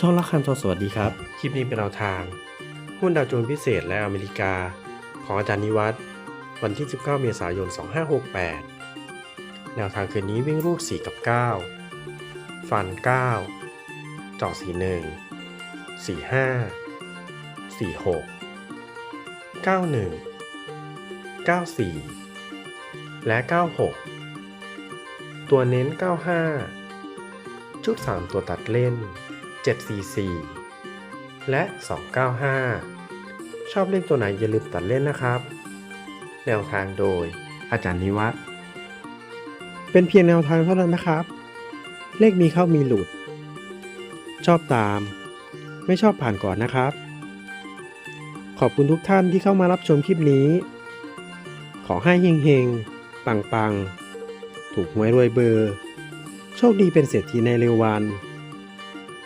ช่องละคันทอสวัสดีครับ คลิปนี้เป็นแนวทาง หุ้นดาวโจนส์พิเศษและอเมริกา ของอาจารย์นิวัฒน์วันที่ 19 เมษายน 2568 แนวทางคืนนี้วิ่งรูด 4 กับ 9 ฟัน 9 เจาะ41 45 46 91 94 และ 96 ตัวเน้น 95 ชุด 3 ตัวตัดเล่น 744 และ 295 ชอบเล่นตัวไหนอย่าลืมตัดเล่นนะครับ แนวทางโดย อาจารย์นิวัฒน์เป็นเพียงแนวทางเท่านั้นนะครับ เลขมีเข้ามีหลุด ชอบตาม ไม่ชอบผ่านก่อนนะครับ ขอบคุณทุกท่านที่เข้ามารับชมคลิปนี้ ขอให้เฮงๆ ปังๆ ถูกหวยรวยเบอร์ โชคดีเป็นเศรษฐีในเร็ววัน